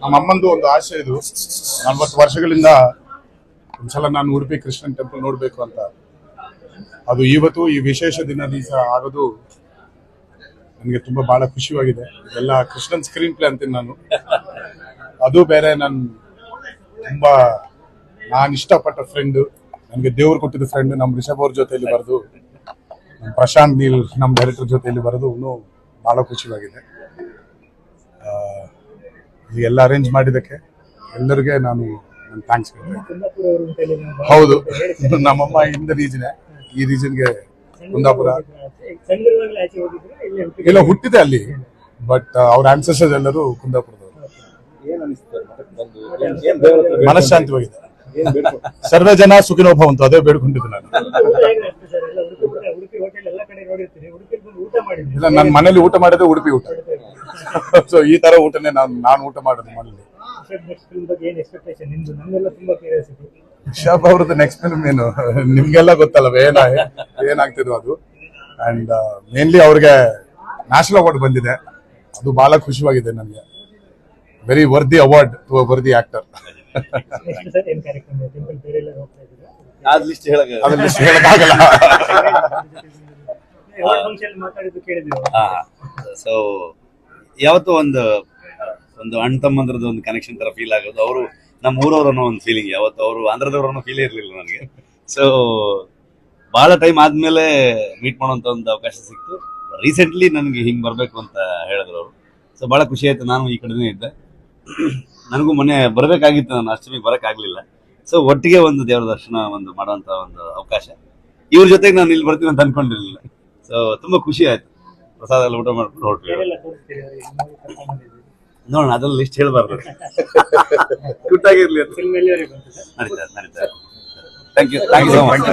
ನಮ್ಮ ಅಮ್ಮಂದು ಒಂದು ಆಸೆ ಇದು. ನಲ್ವತ್ತು ವರ್ಷಗಳಿಂದ ಒಂದ್ಸಲ ನಾನು ಉಡುಪಿ ಕೃಷ್ಣನ್ ಟೆಂಪಲ್ ನೋಡ್ಬೇಕು ಅಂತ. ಅದು ಇವತ್ತು ಈ ವಿಶೇಷ ದಿನ ದಿವಸ ಆಗೋದು ನನಗೆ ತುಂಬಾ ಬಹಳ ಖುಷಿಯಾಗಿದೆ. ಎಲ್ಲ ಕೃಷ್ಣನ್ ಸ್ಕ್ರೀನ್ ಪ್ಲೇ ಅಂತೀನಿ ನಾನು. ಅದು ಬೇರೆ ನನ್ ತುಂಬಾ ನಾನು ಇಷ್ಟಪಟ್ಟ ಫ್ರೆಂಡ್ ನನಗೆ ದೇವ್ರು ಕೊಟ್ಟಿದ್ದ ಫ್ರೆಂಡ್ ನಮ್ಮ ರಿಷಬ್ ಅವ್ರ ಜೊತೆಯಲ್ಲಿ ಬರೆದು ಪ್ರಶಾಂತ್ ನೀಲ್ ನಮ್ಮ ಡೈರೆಕ್ಟರ್ ಜೊತೆಯಲ್ಲಿ ಬರೆದು ಬಹಳ ಖುಷಿಯಾಗಿದೆ. ಎಲ್ಲ ಅರೇಂಜ್ ಮಾಡಿದ್ದಕ್ಕೆ ಎಲ್ಲರಿಗೆ ನಾನು ನನ್ನ ಥ್ಯಾಂಕ್ಸ್ ಅಂತ ಹೌದು. ನಮ್ಮಮ್ಮ ಇಂದ ರೀಜನೆ ಈ ರೀಜನ್ಗೆ ಕುಂದಾಪುರ. ಇಲ್ಲ. ಎಲ್ಲ ಹುಟ್ಟಿದೆ ಅಲ್ಲಿ. ಬಟ್ ಅವ್ರ ಆನ್ಸರ್ಸಸ್ ಎಲ್ಲರೂ ಕುಂದಾಪುರದವರು? ಮನಃಶಾಂತಿವಾಗಿದೆ? ಸರ್ವೇ ಜನ ಸುಖಿನೋಭವಂತು ಅದೇ ಬೇಡ್ಕೊಂಡಿದ್ದು ನಾನು. ಸರ್ ಎಲ್ಲ ಉಡುಪಿ ಹೋಟೆಲ್ ಎಲ್ಲ ಕಡೆ ನೋಡಿರ್ತೀರಿ ಉಡುಪಿ ಬಂದು ಊಟ ಮಾಡಿದ್ವಿ ಇಲ್ಲ ನನ್ನ ಮನೇಲಿ ಊಟ ಮಾಡಿದ್ರೆ ಉಡುಪಿ ಊಟ. ಸೊ ಈ ತರ ಊಟನೇ ನಾನು ನಾನು ಊಟ ಮಾಡೋದು ಮನೇಲಿ ರಿಷಬ್ ಅವ್ರದ್ದು ನೆಕ್ಸ್ಟ್ ಫಿಲ್ಮ್ ಏನು? ನಿಮ್ಗೆಲ್ಲ ಗೊತ್ತಲ್ಲ ಏನ ಏನಾಗ್ತಿದ್ವು ಅದು? ಅಂಡ್ ಮೇನ್ಲಿ ಅವ್ರಿಗೆ ನ್ಯಾಷನಲ್ ಅವಾರ್ಡ್ ಬಂದಿದೆ. ಅದು ಬಹಳ ಖುಷಿಯಾಗಿದೆ ನನಗೆ. Very worthy award to worthy actor ಹೇಳಕ್ಕಾಗಲ್ಲ. ಸೊ ಯಾವತ್ತೂ ಒಂದು ಒಂದು ಅಣ್ಣ ತಮ್ಮಂದ್ರದ್ದು ಒಂದು ಕನೆಕ್ಷನ್ ತರ ಫೀಲ್ ಆಗೋದು. ಅವರು ನಮ್ಮ ಊರವ್ರು ಒಂದು ಫೀಲಿಂಗ್ ಯಾವತ್ತು ಅವರು ಆಂಧ್ರದವ್ರು ಅನ್ನೋ ಫೀಲೇ ಇರಲಿಲ್ಲ ನನಗೆ. ಸೊ ಬಹಳ ಟೈಮ್ ಆದ್ಮೇಲೆ ಮೀಟ್ ಮಾಡೋಂಥ ಒಂದು ಅವಕಾಶ ಸಿಕ್ತು. ರೀಸೆಂಟ್ಲಿ ನನಗೆ ಹಿಂಗೆ ಬರಬೇಕು ಅಂತ ಹೇಳಿದ್ರು ಅವರು. ಸೊ ಬಹಳ ಖುಷಿ ಆಯ್ತು. ನಾನು ಈ ಕಡೆನೇ ಇದ್ದೆ. ನನಗೂ ಮೊನ್ನೆ ಬರಬೇಕಾಗಿತ್ತು. ನಾನು ಅಷ್ಟಮಿಗೆ ಬರೋಕ್ಕಾಗಲಿಲ್ಲ. ಸೊ ಒಟ್ಟಿಗೆ ಒಂದು ದೇವರ ದರ್ಶನ ಒಂದು ಮಾಡುವಂಥ ಒಂದು ಅವಕಾಶ. ಇವ್ರ ಜೊತೆಗೆ ನಾನು ಇಲ್ಲಿ ಬರ್ತೀನಿ ಅಂತ ಅನ್ಕೊಂಡಿರ್ಲಿಲ್ಲ. ಸೊ ತುಂಬಾ ಖುಷಿ ಆಯ್ತು. ಪ್ರಸಾದ ಎಲ್ಲ ಊಟ ಮಾಡಿ ನೋಡ್ರಿ ನೋಡೋಣ ಅದೆಲ್ಲ ಲಿಸ್ಟ್ ಹೇಳ್ಬಾರ್ದು. ಗುಟ್ಟಾಗಿರ್ಲಿ ಅಂತ. ನಡೀತಾ thank you thank you so much